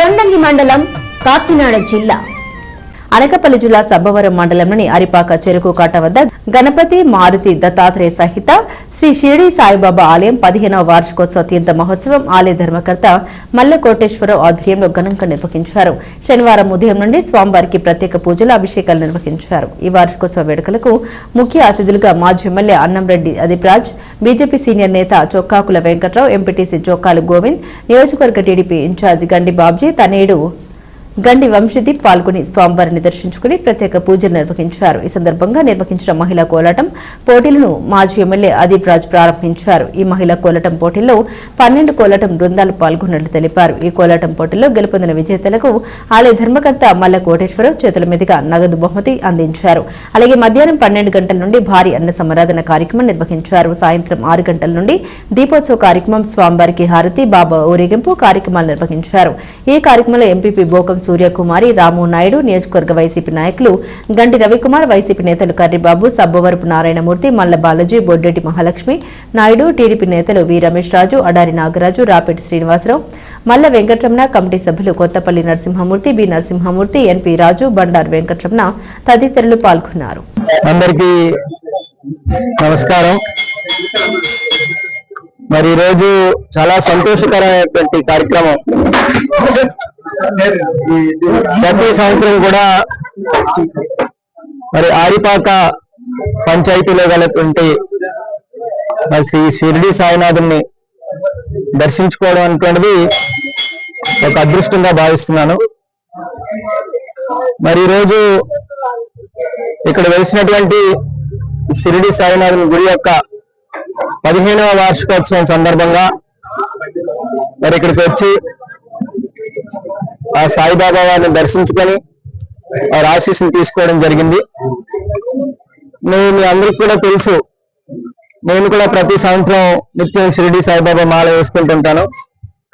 తొండంగి మండలం కాకినాడ జిల్లా. అనకపల్లి జిల్లా సబ్బవరం మండలంలోని అరిపాక చెరుకు కాట వద్ద గణపతి మారుతి దత్తాత్రేయ సహిత శ్రీ షిరిడి సాయిబాబా ఆలయం పదిహేనవ వార్షికోత్సవ తీర్థ మహోత్సవం ఆలయ ధర్మకర్త మల్ల కోటేశ్వరరావు ఆధ్వర్యంలో ఘనంగా నిర్వహించారు. శనివారం ఉదయం నుండి స్వామివారికి ప్రత్యేక పూజలు అభిషేకాలు నిర్వహించారు. ఈ వార్షికోత్సవ వేడుకలకు ముఖ్య అతిథులుగా మాజీ MLA Annamreddy Adipraj BJP senior నేత చొక్కాకుల వెంకట్రావు ఎంపీటీసీ చొక్కాలు గోవింద్ నియోజకవర్గ టీడీపీ ఇన్ఛార్జ్ గండి బాబ్జీ తనేడు గండి వంశదీప్ పాల్గొని స్వామివారిని దర్శించుకుని ప్రత్యేక పూజలు నిర్వహించారు. ఈ సందర్భంగా నిర్వహించిన మహిళా కోలాటం పోటీలను మాజీ ఎమ్మెల్యే అదీప్ రాజ్ ప్రారంభించారు. ఈ మహిళా కోలాటం పోటీల్లో పన్నెండు కోలాటం బృందాలు పాల్గొన్నట్లు తెలిపారు. ఈ కోలాటం పోటీల్లో గెలుపొందిన విజేతలకు ఆలయ ధర్మకర్త మల్ల కోటేశ్వరరావు చేతుల మీదుగా నగదు బహుమతి అందించారు. అలాగే మధ్యాహ్నం పన్నెండు గంటల నుండి భారీ అన్న సమారాధన కార్యక్రమం నిర్వహించారు. సాయంత్రం ఆరు గంటల నుండి దీపోత్సవ కార్యక్రమం స్వామివారికి హారతి బాబా ఊరేగింపు కార్యక్రమాలు నిర్వహించారు. ఈ కార్యక్రమంలో ఎంపీపీ బోకం సూర్యకుమారి రాము నాయుడు నియోజకవర్గ వైసీపీ నాయకులు గంటి రవికుమార్ వైసీపీ నేతలు కర్రిబాబు సబ్బవరపు నారాయణమూర్తి మల్ల బాలాజీ బొడ్డెటి మహాలక్ష్మి నాయుడు టీడీపీ నేతలు వి రమేష్ రాజు అడారి నాగరాజు రాపెట్టి శ్రీనివాసరావు మల్ల వెంకటరమణ కమిటీ సభ్యులు కొత్తపల్లి నరసింహమూర్తి బి నరసింహమూర్తి ఎన్పి రాజు బండారు వెంకటరమణ తదితరులు పాల్గొన్నారు. అందరికీ నమస్కారం. మరి ఈరోజు చాలా సంతోషకరమైనటువంటి కార్యక్రమం. ప్రతి సంవత్సరం కూడా మరి ఆరిపాక పంచాయతీలో గలటువంటి మరి శ్రీ షిరిడి సాయినాథుని దర్శించుకోవడం అనేటువంటిది ఒక అదృష్టంగా భావిస్తున్నాను. మరి ఈరోజు ఇక్కడ వెలిసినటువంటి షిరిడి సాయినాథుని గుడి యొక్క పదిహేనవ వార్షికోత్సవం సందర్భంగా మరి ఇక్కడికి వచ్చి ఆ సాయిబాబా వారిని దర్శించుకొని వారి ఆశీస్సును తీసుకోవడం జరిగింది. నేను మీ అందరికి కూడా తెలుసు. నేను కూడా ప్రతి సంవత్సరం నిత్యం షిరిడి సాయిబాబా మాల వేసుకుంటుంటాను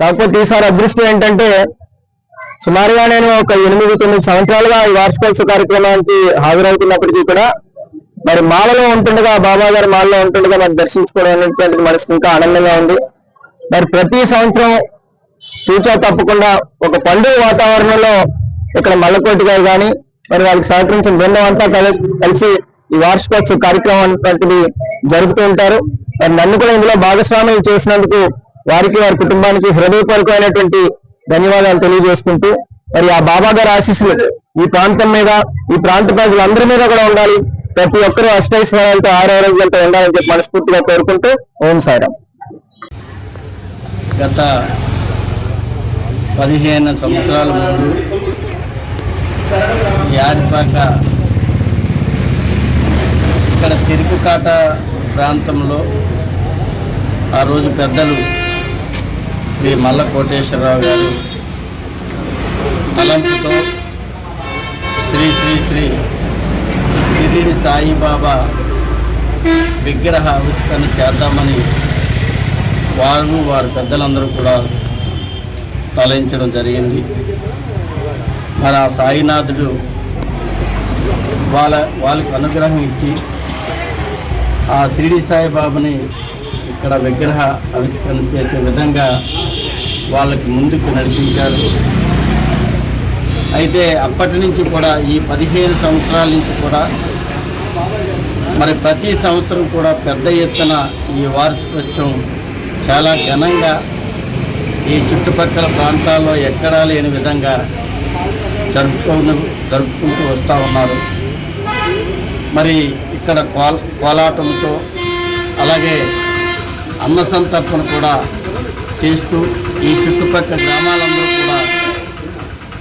కాకపోతే ఈసారి అదృష్టం ఏంటంటే సుమారుగా నేను ఒక ఎనిమిది తొమ్మిది సంవత్సరాలుగా ఈ వార్షికోత్సవ కార్యక్రమానికి హాజరవుతున్నప్పటికీ కూడా మరి మాలలో ఉంటుండగా బాబా గారి మాలలో ఉంటుండగా మరి దర్శించుకోవడం అనేటువంటిది మనసుకు ఇంకా ఆనందంగా ఉంది. మరి ప్రతి సంవత్సరం తూచా తప్పకుండా ఒక పండుగ వాతావరణంలో ఇక్కడ మల్లకోటి గారు కానీ మరి వాళ్ళకి సహకరించిన బృందం అంతా కలిసి ఈ వార్షికోత్సవ కార్యక్రమం అనేటువంటిది జరుపుతూ ఉంటారు. మరి నన్ను కూడా ఇందులో భాగస్వామ్యం చేసినందుకు వారికి వారి కుటుంబానికి హృదయపూర్వకమైనటువంటి ధన్యవాదాలు తెలియజేసుకుంటూ మరి ఆ బాబా గారి ఆశీస్సులు ఈ ప్రాంతం మీద ఈ ప్రాంత ప్రజలందరి మీద కూడా ఉండాలి. ప్రతి ఒక్కరూ అష్టైశ్వర్యాలతో ఆరోగ్యంతో ఉండాలని చెప్పి మనస్ఫూర్తిగా కోరుకుంటూ ఓం సాయిరామ్. గత పదిహేను సంవత్సరాల ముందు ఈ ఇక్కడ సిరుకుకాట ప్రాంతంలో ఆ రోజు పెద్దలు శ్రీ మల్ల కోటేశ్వరరావు గారు తలంపుతో శ్రీ శ్రీ శ్రీ షిరిడి సాయిబాబా విగ్రహ ఆవిష్కరణ చేద్దామని వారు వారి పెద్దలందరూ కూడా తలయించడం జరిగింది. మరి ఆ సాయినాథుడు వాళ్ళ వాళ్ళకి అనుగ్రహం ఇచ్చి ఆ షిరిడి సాయిబాబుని ఇక్కడ విగ్రహ ఆవిష్కరణ చేసే విధంగా వాళ్ళకి ముందుకు నడిపించారు. అయితే అప్పటి నుంచి కూడా ఈ పదిహేను సంవత్సరాల నుంచి కూడా మరి ప్రతి సంవత్సరం కూడా పెద్ద ఎత్తున ఈ వార్షికోత్సవం చాలా ఘనంగా ఈ చుట్టుపక్కల ప్రాంతాల్లో ఎక్కడా లేని విధంగా జరుపుకుని జరుపుకుంటూ వస్తూ ఉన్నారు. మరి ఇక్కడ కోల కోలాటంతో అలాగే అన్న సంతర్పణ కూడా చేస్తూ ఈ చుట్టుపక్కల గ్రామాలందరూ కూడా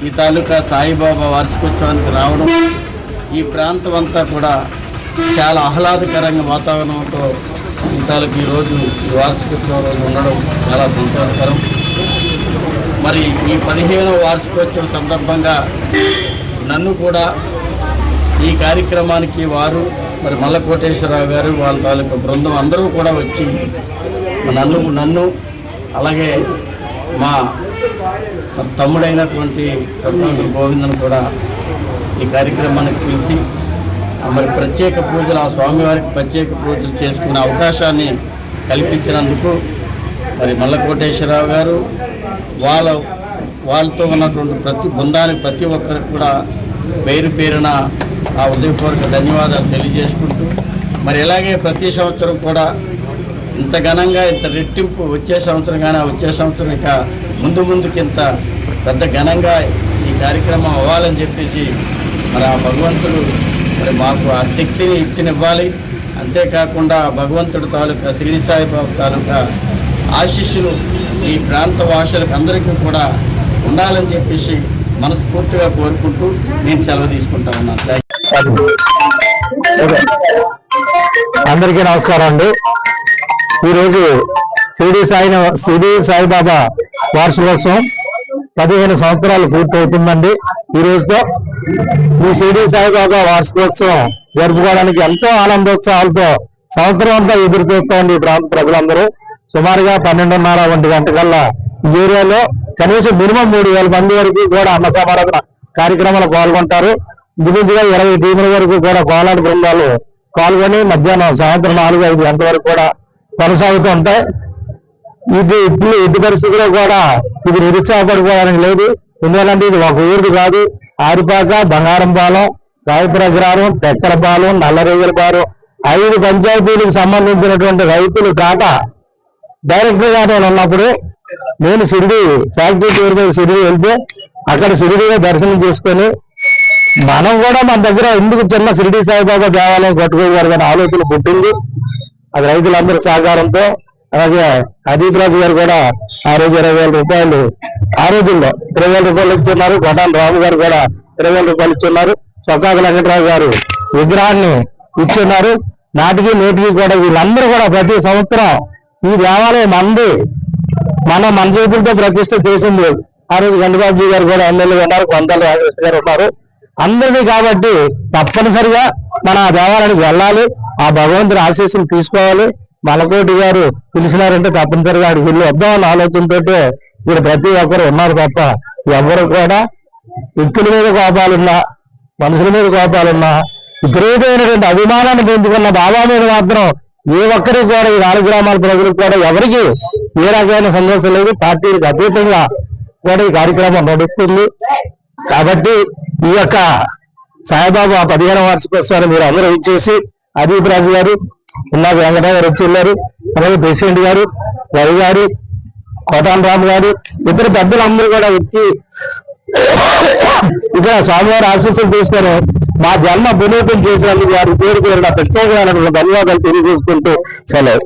ఈ తాలూకా సాయిబాబా వార్షికోత్సవానికి రావడం ఈ ప్రాంతం అంతా కూడా చాలా ఆహ్లాదకరంగా వాతావరణంతో ఈ తాలూకు ఈరోజు ఈ వార్షికోత్సవం ఉండడం చాలా సంతోషకరం. మరి ఈ పదిహేనవ వార్షికోత్సవం సందర్భంగా నన్ను కూడా ఈ కార్యక్రమానికి వారు మరి మల్లకోటేశ్వరరావు గారు వాళ్ళ తాలూకా బృందం అందరూ కూడా వచ్చి నన్ను నన్ను అలాగే మా తమ్ముడైనటువంటి కరుణాకర్ గోవిందను కూడా ఈ కార్యక్రమానికి పిలిచి మరి ప్రత్యేక పూజలు ఆ స్వామివారికి ప్రత్యేక పూజలు చేసుకునే అవకాశాన్ని కల్పించినందుకు మరి మల్లకోటేశ్వరరావు గారు వాళ్ళ వాళ్ళతో ఉన్నటువంటి ప్రతి బృందానికి ప్రతి ఒక్కరికి కూడా పేరు పేరున ఆ ఉదయపూర్వక ధన్యవాదాలు తెలియజేసుకుంటూ మరి ఇలాగే ప్రతి సంవత్సరం కూడా ఇంత ఘనంగా ఇంత రెట్టింపు వచ్చే సంవత్సరం కానీ వచ్చే సంవత్సరం ఇక ముందు ముందుకింత పెద్ద ఘనంగా ఈ కార్యక్రమం అవ్వాలని చెప్పేసి మరి ఆ భగవంతుడు మరి మాకు ఆ శక్తిని ఇచ్చినివ్వాలి. అంతేకాకుండా భగవంతుడు తాలూకా శ్రీ సాయిబాబు తాలూకా ఆశీస్సులు ఈ ప్రాంత వాసులకు అందరికీ కూడా ఉండాలని చెప్పేసి మనస్ఫూర్తిగా కోరుకుంటూ నేను సెలవు తీసుకుంటా ఉన్నాను అందరికీ నమస్కారం అండి. ఈరోజు షిరిడి సాయి షిరిడి సాయిబాబా వార్షికోత్సవం పదిహేను సంవత్సరాలు పూర్తవుతుందండి. ఈ రోజుతో ఈ షిరిడి సాయిబాబా వార్షికోత్సవం జరుపుకోవడానికి ఎంతో ఆనందోత్సవాలతో సంవత్సరం అంతా ఎదురు చూస్తోంది ఈ ప్రాంత ప్రజలందరూ. సుమారుగా పన్నెండున్నర ఒంటి గంటకల్లా ఈ ఏరియాలో కనీసం మినిమం మూడు వేల మంది వరకు కూడా అన్న సమారాధన కార్యక్రమాలు పాల్గొంటారు. ఇంచుమించుగా ఇరవై టీముల వరకు కూడా కోలాట బృందాలు పాల్గొని మధ్యాహ్నం సాయంత్రం నాలుగు ఐదు గంటల వరకు కూడా కొనసాగుతూ ఉంటాయి. ఇది ఇప్పుడు ఎట్టి పరిస్థితిలో కూడా ఇది నిరుత్సాహపడిపోవడానికి లేదు. ఎందుకంటే ఇది ఒక ఊరిది కాదు. ఆరిపాక బంగారంపాలెం రాయపురగ్రహారం తెక్కరపాలెం నల్లరేగలపాలెం ఐదు పంచాయతీలకు సంబంధించినటువంటి రైతులు కాక డైరెక్టర్ గారు నేను ఉన్నప్పుడు నేను షిరిడి ఫ్యాక్టరీ పేరు షిరిడి వెళ్తే అక్కడ షిరిడిగా దర్శనం చేసుకొని మనం కూడా మన దగ్గర ఎందుకు చిన్న షిరిడి సాయిబాబా దేవాలయం కట్టుకోగలరు అనే ఆలోచన పుట్టింది. అది రైతులందరి సహకారంతో అలాగే అదీప్ రాజు గారు కూడా ఆ రోజు ఇరవై వేల రూపాయలు ఆ రోజుల్లో ఇరవై వేల రూపాయలు ఇస్తున్నారు కొటాన్ రాము గారు కూడా ఇరవై వేల రూపాయలు ఇచ్చున్నారు. చొక్కాకు వెంకటరావు గారు విగ్రహాన్ని ఇచ్చున్నారు. నాటికి నేటికి కూడా వీళ్ళందరూ కూడా ప్రతి సంవత్సరం ఈ దేవాలయం మంది. మన చేతులతో ప్రతిష్ట చేసింది ఆ రోజు గండిబాబుజీ గారు కూడా ఎమ్మెల్యే ఉన్నారు కొంతల రాజకృష్ణ గారు ఉన్నారు. అందరినీ కాబట్టి తప్పనిసరిగా మన ఆ దేవాలయానికి వెళ్ళాలి. ఆ భగవంతుని ఆశీస్సులు తీసుకోవాలి. మలకోటి గారు పిలిచినారంటే తప్పనిసరిగా అక్కడికి వెళ్ళి వద్దామన్న ఆలోచనతో ఇక్కడ ప్రతి ఒక్కరు ఉన్నారు తప్ప ఎవరు కూడా వ్యక్తుల మీద కోపాలున్నా మనుషుల మీద కోపాలున్నా విపరీతమైనటువంటి అభిమానాన్ని పెంచుకున్న బాబా మీద మాత్రం ఏ ఒక్కరికి కూడా ఈ నాలుగు గ్రామాల ప్రజలకు కూడా ఎవరికి ఏ రకమైన సందేశం లేదు. పార్టీలకు అతీతంగా కూడా ఈ కార్యక్రమం నడుస్తుంది. కాబట్టి ఈ యొక్క సాయిబాబా పదిహేను వార్షికోత్సవాన్ని మీరు అందరూ ఇచ్చేసి అదీప్ రాజు గారు ఉన్నా వెంకటయ్య గారు వచ్చి వెళ్ళారు అలాగే ప్రెసిడెంట్ గారు రవి గారు కోటాన్ రామ్ గారు ఇతర పెద్దలందరూ కూడా వచ్చి ఇక్కడ స్వామివారి ఆశీస్సులు తీసుకొని మా జన్మ బునోతులు చేసినందుకు వారి పేరు పేరు ప్రత్యేకమైనటువంటి ధన్యవాదాలు తెలియజేసుకుంటూ సెలవు.